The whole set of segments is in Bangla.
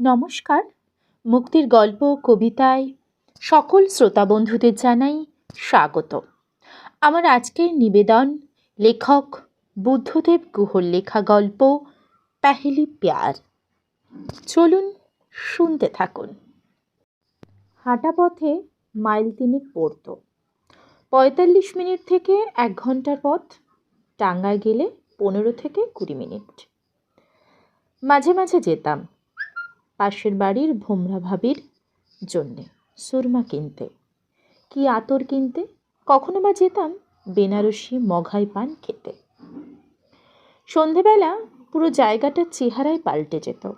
নমস্কার। মুক্তির গল্প, কবিতায় সকল শ্রোতা বন্ধুদের জানাই স্বাগত। আমার আজকের নিবেদন লেখক বুদ্ধদেব গুহর লেখা গল্প, পেহেলি প্যার। চলুন শুনতে থাকুন। হাঁটা পথে মাইল তিনেক পড়তো। পঁয়তাল্লিশ মিনিট থেকে এক ঘণ্টার পথ টাঙ্গায় গেলে পনেরো থেকে কুড়ি মিনিট। মাঝে মাঝে যেতাম। পাশের বাড়ির ভোমরা ভাবির জন্যে। সুরমা কিনতে। কি আতর কিনতে? কখনো বা যেতাম বেনারসি মঘাই পান খেতে। সন্ধেবেলা পুরো জায়গাটার চেহারাই পাল্টে যেত।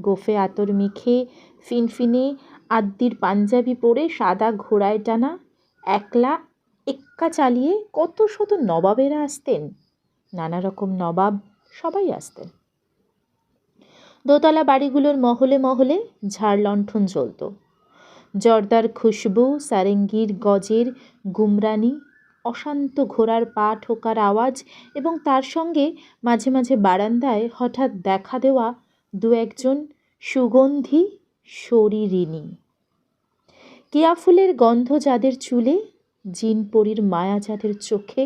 গোফে আতর মেখে ফিনফিনে আদ্যির পাঞ্জাবি পরে সাদা ঘোড়ায় টানা একলা এক্কা চালিয়ে কত শত নবাবেরা আসতেন, নানা রকম নবাব সবাই আসতেন। দোতলা বাড়িগুলোর মহলে মহলে ঝাড় লণ্ঠন জ্বলত। জর্দার খুশবু, সারেঙ্গির গজের গুমরানি, অশান্ত ঘোড়ার পা ঠোকার আওয়াজ এবং তার সঙ্গে মাঝে মাঝে বারান্দায় হঠাৎ দেখা দেওয়া দু একজন সুগন্ধি শরীরিনী কেয়া ফুলের গন্ধ যাদের চুলে জিনপরির মায়া যাদের চোখে,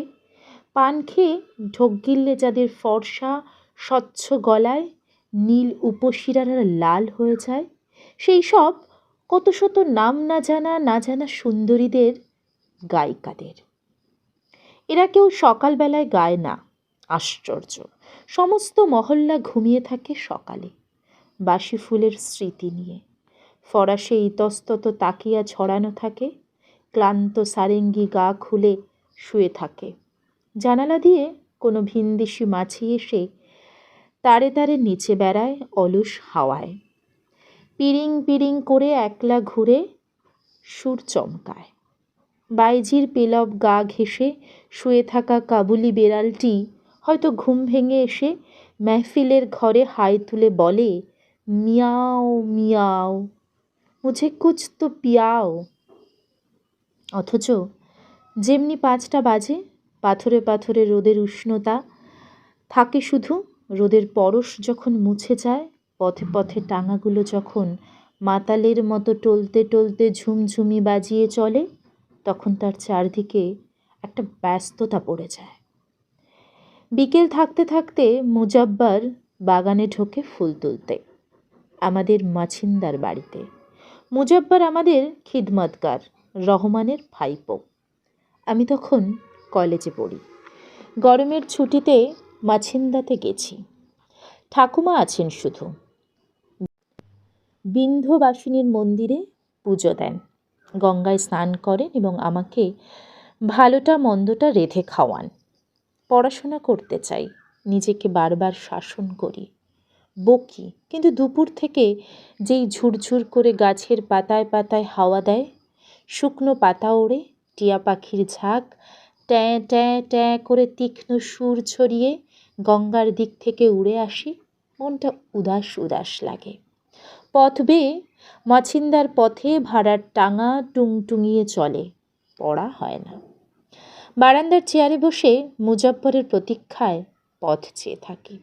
পান খেয়ে ঢোক গিললে যাদের ফর্সা, স্বচ্ছ গলায় নীল উপশিরারা লাল হয়ে যায়। সেই সব কত শত নাম না জানা না জানা সুন্দরীদের গায়িকাদের। এরা কেউ সকালবেলায় গায় না, আশ্চর্য। সমস্ত মহল্লা ঘুমিয়ে থাকে সকালে বাসি ফুলের স্মৃতি নিয়ে। ফরাসে ইতস্তত তাকিয়া ছড়ানো থাকে, ক্লান্ত সারেঙ্গি গা খুলে শুয়ে থাকে। জানালা দিয়ে কোনো ভিনদেশি মাছি এসে তারে তারে নিচে বেড়ায়, অলস হাওয়ায়। পিরিং পিরিং করে একলা ঘুরে সুর চমকায়। বাইজির পেলব গা ঘেঁষে শুয়ে থাকা কাবুলি বেড়ালটি হয়তো ঘুম ভেঙে এসে মেহফিলের ঘরে হাই তুলে বলে, মিয়াও মিয়াও মুঝে কুচ তো পিয়াও। অথচ যেমনি পাঁচটা বাজে, পাথরে পাথরে রোদের উষ্ণতা থাকে শুধু রোদের পরশ যখন মুছে যায়, পথে পথে টাঙাগুলো যখন মাতালের মতো টলতে টলতে ঝুমঝুমি বাজিয়ে চলে, তখন তার চারদিকে একটা ব্যস্ততা পড়ে যায়। বিকেল থাকতে থাকতে মুজাব্বার বাগানে ঢোকে ফুল তুলতে, আমাদের মাছিন্দার বাড়িতে। মুজাব্বার আমাদের খিদমতকার রহমানের ভাইপো। আমি তখন কলেজে পড়ি। গরমের ছুটিতে মাছিন্দাতে গেছি। ঠাকুমা আছেন শুধু। বিন্ধ্যবাসিনীর মন্দিরে পুজো দেন। গঙ্গায় স্নান করেন এবং আমাকে ভালোটা মন্দটা রেধে খাওয়ান। পড়াশোনা করতে চাই, নিজেকে বারবার শাসন করি। বকি, কিন্তু দুপুর থেকে যেই ঝুরঝুর করে গাছের পাতায় পাতায় হাওয়া দেয়, শুকনো পাতা ওড়ে, টিয়া পাখির ঝাঁক, ট্যাঁ ট্যাঁ ট্যাঁ করে তীক্ষ্ণ সুর ছড়িয়ে গঙ্গার দিক থেকে উড়ে আসি, মনটা উদাস উদাস লাগে। পথ বেয়ে মাছিন্দার পথে ভাড়ার টাঙা টুংটুঙিয়ে চলে, পড়া হয় না। বারান্দার চেয়ারে বসে মুজাব্বরের প্রতীক্ষায় পথ চেয়ে থাকি।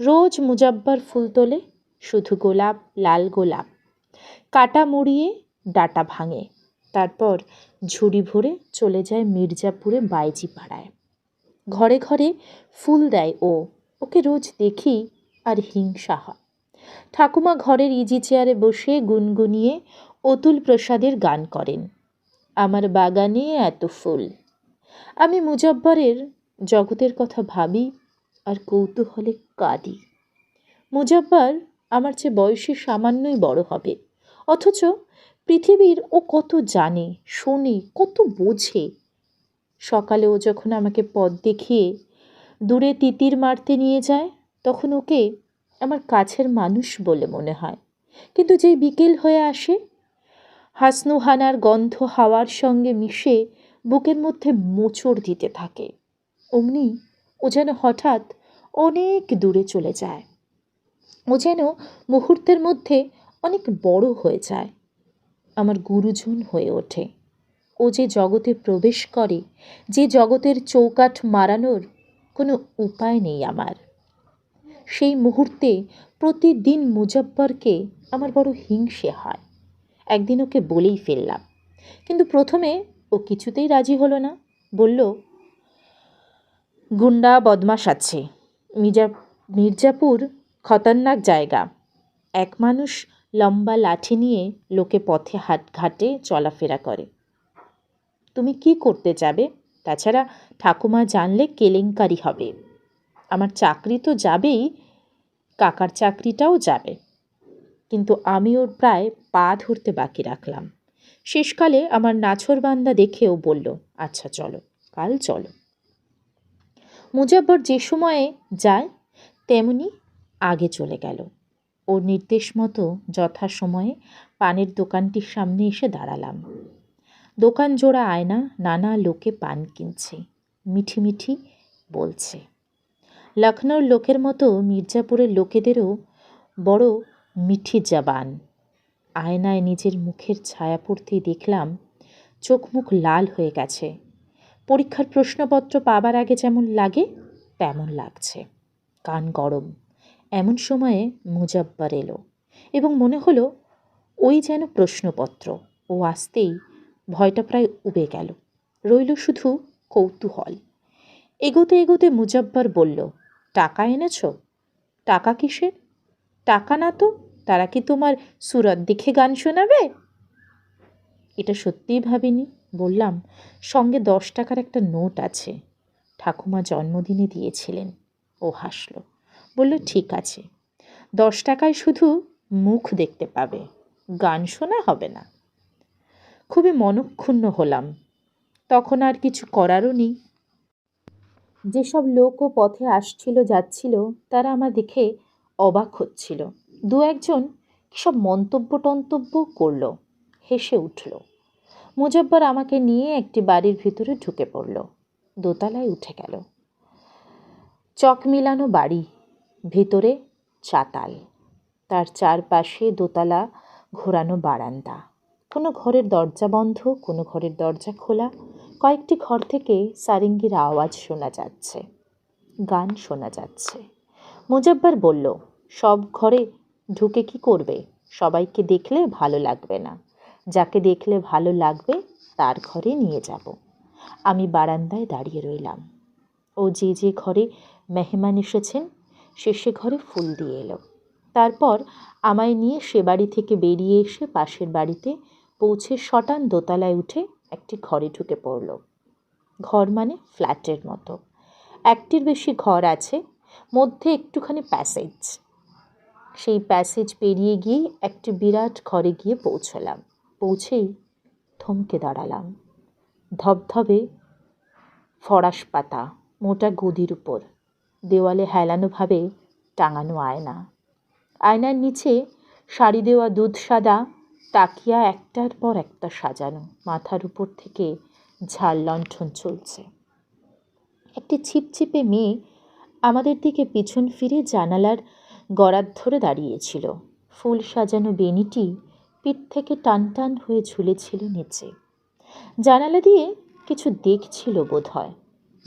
রোজ মুজাব্বর ফুল তোলে, শুধু গোলাপ, লাল গোলাপ। কাটা মুড়িয়ে ডাটা ভাঙে, তারপর ঝুড়ি ভরে চলে যায় মির্জাপুরে বাইজি পাড়ায় ঘরে ঘরে ফুল দেয় ও। ওকে রোজ দেখি আর হিংসা হয়। ঠাকুমা ঘরের ইজি চেয়ারে বসে গুনগুনিয়ে অতুল প্রসাদের গান করেন। আমার বাগানে এত ফুল। আমি মুজব্বরের জগতের কথা ভাবি আর কৌতূহলে কাঁদি। মুজব্বর আমার চেয়ে বয়সে সামান্যই বড় হবে। অথচ পৃথিবীর ও কত জানে, শোনে, কত বোঝে সকালে ও যখন আমাকে পথ দেখিয়ে দূরে তিতির মারতে নিয়ে যায়, তখন ওকে আমার কাছের মানুষ বলে মনে হয়। কিন্তু যেই বিকেল হয়ে আসে, হাসনুহানার গন্ধ হাওয়ার সঙ্গে মিশে বুকের মধ্যে মোচড় দিতে থাকে। অমনি ও যেন হঠাৎ অনেক দূরে চলে যায়। ও যেন মুহূর্তের মধ্যে অনেক বড় হয়ে যায়। আমার গুরুজন হয়ে ওঠে। ও যে জগতে প্রবেশ করে, যে জগতের চৌকাঠ মারানোর কোনো উপায় নেই আমার। সেই মুহূর্তে প্রতিদিন মুজব্বরকে আমার বড় হিংসে হয়। একদিন ওকে বলেই ফেললাম, কিন্তু প্রথমে ও কিছুতেই রাজি হলো না। বলল, গুন্ডা বদমাস আছে। মির্জা, মির্জাপুর খতরনাক জায়গা। এক মানুষ লম্বা লাঠি নিয়ে লোকে পথে হাট ঘাটে চলাফেরা করে। তুমি কি করতে যাবে? তাছাড়া ঠাকুমা জানলে কেলেঙ্কারি হবে। আমার চাকরি তো যাবেই, কাকার চাকরিটাও যাবে। কিন্তু আমি ওর প্রায় পা ধরতে বাকি রাখলাম। শেষকালে আমার নাছরবান্দা দেখেও বলল আচ্ছা চলো, কাল চলো। মুজাব্বর যে সময়ে যায়, তেমনি আগে চলে গেল। ওর নির্দেশ মতো যথাসময়ে পানের দোকানটির সামনে এসে দাঁড়ালাম। দোকান জোড়া আয়না, নানা লোকে পান কিনছে, মিঠি মিঠি বলছে। লখনৌর লোকের মতো মির্জাপুরের লোকেদেরও বড় মিঠি জবান। আয়নায় নিজের মুখের ছায়া পড়তেই দেখলাম চোখ মুখ লাল হয়ে গেছে। পরীক্ষার প্রশ্নপত্র পাবার আগে যেমন লাগে, তেমন লাগছে। কান গরম। এমন সময়ে মুজাব্বার এলো এবং মনে হলো, ওই যেন প্রশ্নপত্র। ও আসতেই ভয়টা প্রায় উবে গেল। রইল শুধু কৌতূহল। এগোতে এগোতে মুজাব্বার বলল, টাকা এনেছ? টাকা কিসের? টাকা না তো? তারা কি তোমার সুরত দেখে গান শোনাবে? এটা সত্যিই ভাবিনি। বললাম, সঙ্গে দশ টাকার একটা নোট আছে। ঠাকুমা জন্মদিনে দিয়েছিলেন। ও হাসল। বলল, ঠিক আছে। দশ টাকায় শুধু মুখ দেখতে পাবে। গান শোনা হবে না। খুবই মনক্ষুণ্ণ হলাম। তখন আর কিছু করারও নেই। যেসব লোকও পথে আসছিল, যাচ্ছিল, তারা আমার দেখে অবাক হচ্ছিল। দু একজন সব মন্তব্য টন্তব্য করল, হেসে উঠল। মুজব্বর আমাকে নিয়ে একটি বাড়ির ভিতরে ঢুকে পড়ল। দোতলায় উঠে গেল। চক মিলানো বাড়ি, ভিতরে চাতাল। তার চারপাশে দোতলা ঘোরানো বারান্দা। কোনো ঘরের দরজা বন্ধ, কোনো ঘরের দরজা খোলা। কয়েকটি ঘর থেকে সারেঙ্গির আওয়াজ শোনা যাচ্ছে, গান শোনা যাচ্ছে। মুজব্বার বলল, সব ঘরে ঢুকে কি করবে? সবাইকে দেখলে ভালো লাগবে না। যাকে দেখলে ভালো লাগবে, তার ঘরে নিয়ে যাব। আমি বারান্দায় দাঁড়িয়ে রইলাম। ও যে যে ঘরে মেহমান এসেছেন, সে সে ঘরে ফুল দিয়ে এলো। তারপর আমায় নিয়ে সে বাড়ি থেকে বেরিয়ে এসে পাশের বাড়িতে পৌঁছে শটান দোতলায় উঠে একটি ঘরে ঢুকে পড়ল। ঘর মানে ফ্ল্যাটের মতো। একটির বেশি ঘর আছে, মধ্যে একটুখানি প্যাসেজ। সেই প্যাসেজ পেরিয়ে গিয়ে একটি বিরাট ঘরে গিয়ে পৌঁছলাম। পৌঁছেই থমকে দাঁড়ালাম। ধবধবে ফরাস পাতা, মোটা গদির উপর। দেওয়ালে হেলানোভাবে টাঙানো আয়না। আয়নার নিচে শাড়ি দেওয়া দুধ সাদা তাকিয়া একটার পর একটা সাজানো মাথার উপর থেকে ঝাড় লণ্ঠন চলছে একটি ছিপছিপে মেয়ে আমাদের দিকে পিছন ফিরে জানালার গড়ার ধরে দাঁড়িয়েছিল ফুল সাজানো বেনিটি পিঠ থেকে টান টান হয়ে ঝুলেছিল নিচে জানালা দিয়ে কিছু দেখছিল বোধ হয়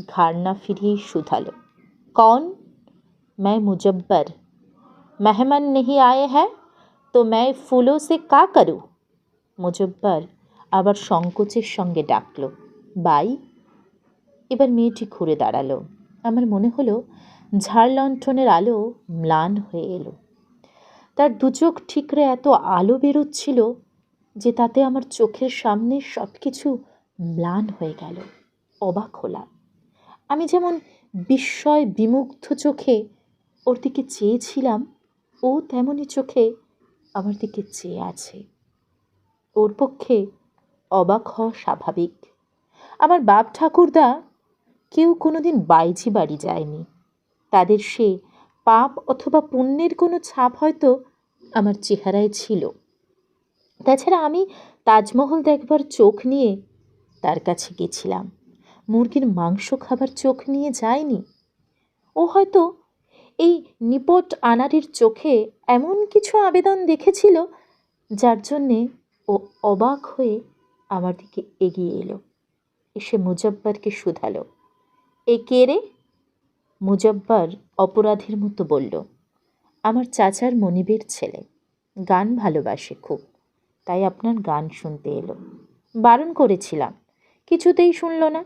ঘাড় না ফিরিয়েই শুধালো কন मैं मुजब्बर मेहमान नहीं आए हैं তো मैं ফুলো সে কা করু মুজব্বার আবার সংকোচের সঙ্গে ডাকলো, বাই। এবার মেয়েটি ঘুরে দাঁড়াল। আমার মনে হলো ঝাড় লণ্ঠনের আলো ম্লান হয়ে এলো। তার দুচোখ ঠিকরে এত আলো বেরোচ্ছিল যে তাতে আমার চোখের সামনে সব কিছু ম্লান হয়ে গেল, অবাক হলাম। আমি যেমন বিস্ময় বিমুগ্ধ চোখে ওর দিকে চেয়েছিলাম, ও তেমনই চোখে আমার দিকে চেয়ে আছে। ওর পক্ষে অবাক হওয়া স্বাভাবিক। আমার বাপ ঠাকুরদা কেউ কোনোদিন বাইজি বাড়ি যায়নি। তাদের সে পাপ অথবা পুণ্যের কোনো ছাপ হয়তো আমার চেহারায় ছিল। তাছাড়া আমি তাজমহল দেখবার চোখ নিয়ে তার কাছে গেছিলাম। মুরগির মাংস খাবার চোখ নিয়ে যায়নি। ও হয়তো এই নিপট আনারির চোখে এমন কিছু আবেদন দেখেছিল, যার জন্যে ও অবাক হয়ে আমার দিকে এগিয়ে এলো। এসে মুজব্বারকে শুধালো। এ কে রে? মুজব্বর অপরাধীর মতো বলল, আমার চাচার মনিবের ছেলে। গান ভালোবাসে খুব, তাই আপনার গান শুনতে এলো। বারণ করেছিলাম, কিছুতেই শুনল না।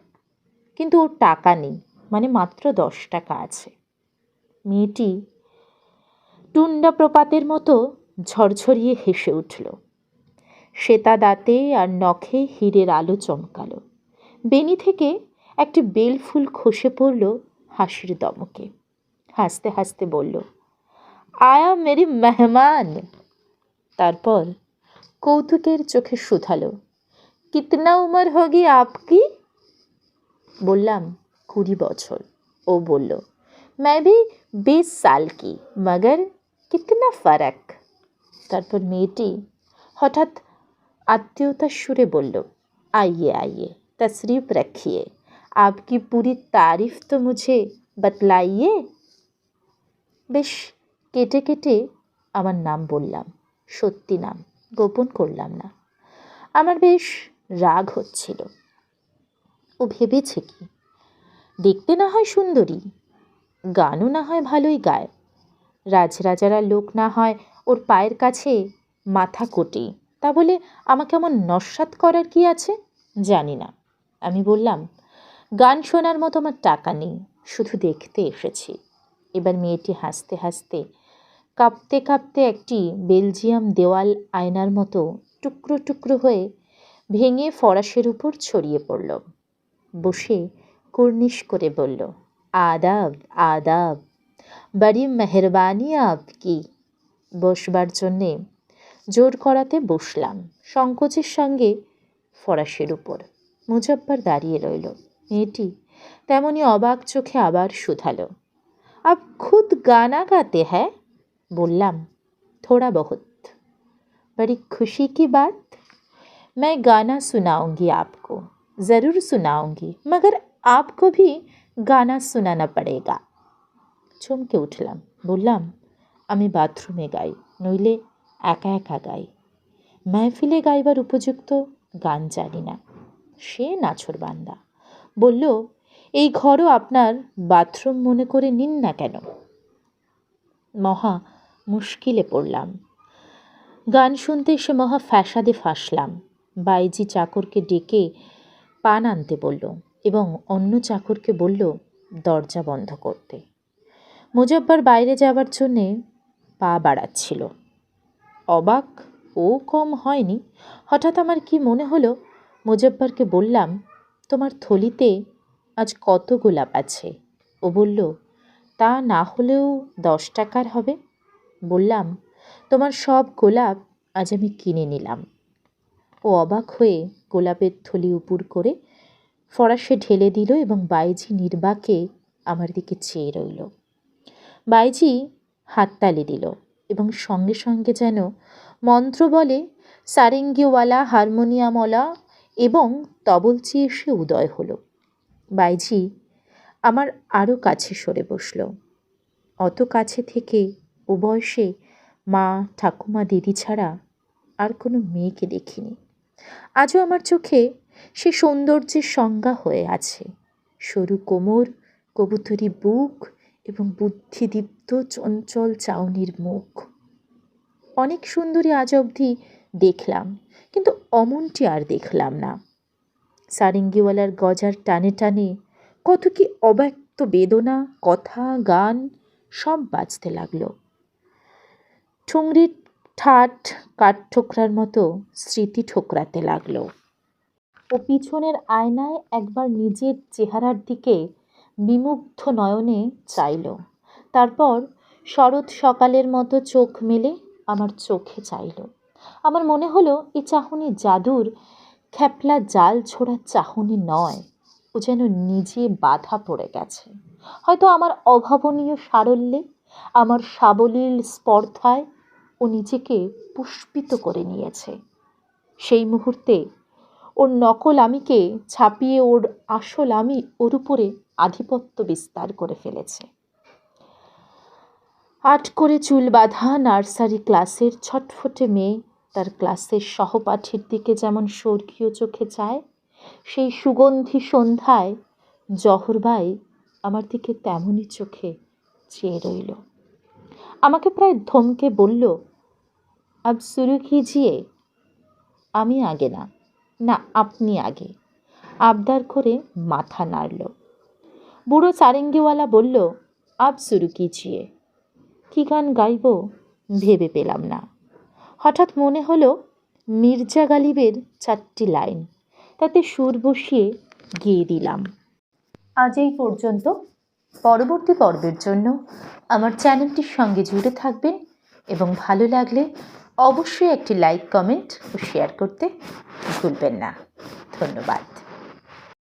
কিন্তু ওর টাকা নেই মানে মাত্র দশ টাকা আছে। মেয়েটি টুন্ডা প্রপাতের মতো ঝরঝরিয়ে হেসে উঠল। শ্বেতা দাঁতে আর নখে হীরের আলো চমকালো। বেনি থেকে একটি বেলফুল খসে পড়ল হাসির দমকে। হাসতে হাসতে বলল, আয়া মেরি মেহমান! তারপর কৌতুকের চোখে শুধালো, কিতনা উমর হোগি আপকি? বললাম কুড়ি বছর। ও বলল मैं भी बीस साल की मगर कितना फर्क তারপর মেয়েটি হঠাৎ আত্মীয়তার সুরে বলল आइए आइए तशरीफ रखिए आपकी पूरी तारीफ तो मुझे बतलाइए বেশ কেটে কেটে আমার নাম বললাম সত্যি নাম গোপন করলাম না আমার বেশ রাগ হচ্ছিল ও ভেবেছে কি দেখতে না হয় সুন্দরী গানও না হয় ভালোই গায়। রাজরাজারা লোক না হয় ওর পায়ের কাছে মাথা কোটে। তা বলে আমাকে এমন নস্বাত করার কি আছে? জানি না। আমি বললাম, গান শোনার মতো আমার টাকা নেই, শুধু দেখতে এসেছি। এবার মেয়েটি হাসতে হাসতে, কাঁপতে কাঁপতে একটি বেলজিয়াম দেওয়াল আয়নার মতো টুকরো টুকরো হয়ে ভেঙে ফরাসের উপর ছড়িয়ে পড়ল। বসে কুর্নিশ করে বলল আদাব আদাব বড়ি মেহরবানি আপকি বসবার জন্যে জোর করাতে বসলাম সংকোচের সঙ্গে ফরাসের উপর মুজব্বর দাঁড়িয়ে রইল মেয়েটি তেমনি অবাক চোখে আবার শুধালো আপ খুদ গানা গাতে হ্যাঁ বললাম थोड़ा बहुत बड़ी खुशी की बात मैं गाना सुनाऊंगी आपको ज़रूर सुनाऊंगी मगर आपको भी গানা সুনানা পারেগা চমকে উঠলাম, বললাম, আমি বাথরুমে গাই, নইলে একা একা গাই। মেহফিলে গাইবার উপযুক্ত গান জানি না। সে নাছর বান্দা। বলল, এই ঘরও আপনার বাথরুম মনে করে নিন না কেন? মহা মুশকিলে পড়লাম। গান শুনতে সে মহা ফ্যাসাদে ফাঁসলাম। বাইজি চাকরকে ডেকে পান আনতে বলল এবং অন্য চাকরকে বলল, দরজা বন্ধ করতে। মুজব্বার বাইরে যাবার জন্যে পা বাড়াচ্ছিল। অবাক ও কম হয়নি। হঠাৎ আমার কি মনে হলো, মুজব্বারকে বললাম, তোমার থলিতে আজ কত গোলাপ আছে? ও বলল, তা না হলেও দশ টাকার হবে। বললাম, তোমার সব গোলাপ আজ আমি কিনে নিলাম। ও অবাক হয়ে গোলাপের থলি উপুর করে ফরাসে ঢেলে দিল এবং বাইজি নির্বাকে আমার দিকে চেয়ে রইল। বাইজি হাততালি দিল এবং সঙ্গে সঙ্গে যেন মন্ত্র বলে, সারেঙ্গিওয়ালা হারমোনিয়ামওয়ালা এবং তবলচি এসে উদয় হলো। বাইজি আমার আরও কাছে সরে বসল। অত কাছে থেকে ও বয়সে মা, ঠাকুমা, দিদি ছাড়া আর কোনো মেয়েকে দেখিনি। আজও আমার চোখে সে সৌন্দর্যের সংজ্ঞা হয়ে আছে। সরু কোমর, কবুতরি বুক এবং বুদ্ধিদীপ্ত চঞ্চল চাউনির মুখ। অনেক সুন্দরী আজ অবধি দেখলাম, কিন্তু অমনটি আর দেখলাম না। সারেঙ্গিওয়ালার গজার টানে টানে কত কি অব্যক্ত বেদনা, কথা, গান সব বাজতে লাগল। ঠুংরির ঠাট কাঠ ঠোকরার মতো স্মৃতি ঠোকরাতে লাগল। ও পিছনের আয়নায় একবার নিজের চেহারার দিকে বিমুগ্ধ নয়নে চাইল। তারপর শরৎ সকালের মতো চোখ মেলে আমার চোখে চাইল। আমার মনে হলো, এ চাহনি জাদুর খ্যাপলা জাল ছোড়ার চাহনি নয়, ও যেন নিজে বাধা পড়ে গেছে। হয়তো আমার অভাবনীয় সারল্যে, আমার সাবলীল স্পর্ধায় ও নিজেকে পুষ্পিত করে নিয়েছে। সেই মুহূর্তে ওর নকল আমিকে ছাপিয়ে ওর আসল আমি ওর উপরে আধিপত্য বিস্তার করে ফেলেছে। আট করে চুল বাঁধা নার্সারি ক্লাসের ছটফটে মেয়ে তার ক্লাসের সহপাঠীর দিকে যেমন স্বর্গীয় চোখে চায়, সেই সুগন্ধি সন্ধ্যায় জহরবাই আমার দিকে তেমনই চোখে চেয়ে রইল। আমাকে প্রায় ধমকে বলল আব শুরু কিজিয়ে আমি আগে না। না, আপনি আগে। আবদার করে মাথা নাড়ল। বুড়ো সারেঙ্গিওয়ালা বলল, আব শুরু কিজিয়ে কী গান গাইব? ভেবে পেলাম না। হঠাৎ মনে হলো, মির্জা গালিবের চারটি লাইন, তাতে সুর বসিয়ে গেয়ে দিলাম। আজ এই পর্যন্ত। পরবর্তী পর্বের জন্য আমার চ্যানেলটির সঙ্গে জুড়ে থাকবেন এবং ভালো লাগলে অবশ্যই একটি লাইক কমেন্ট ও শেয়ার করতে ভুলবেন না। ধন্যবাদ।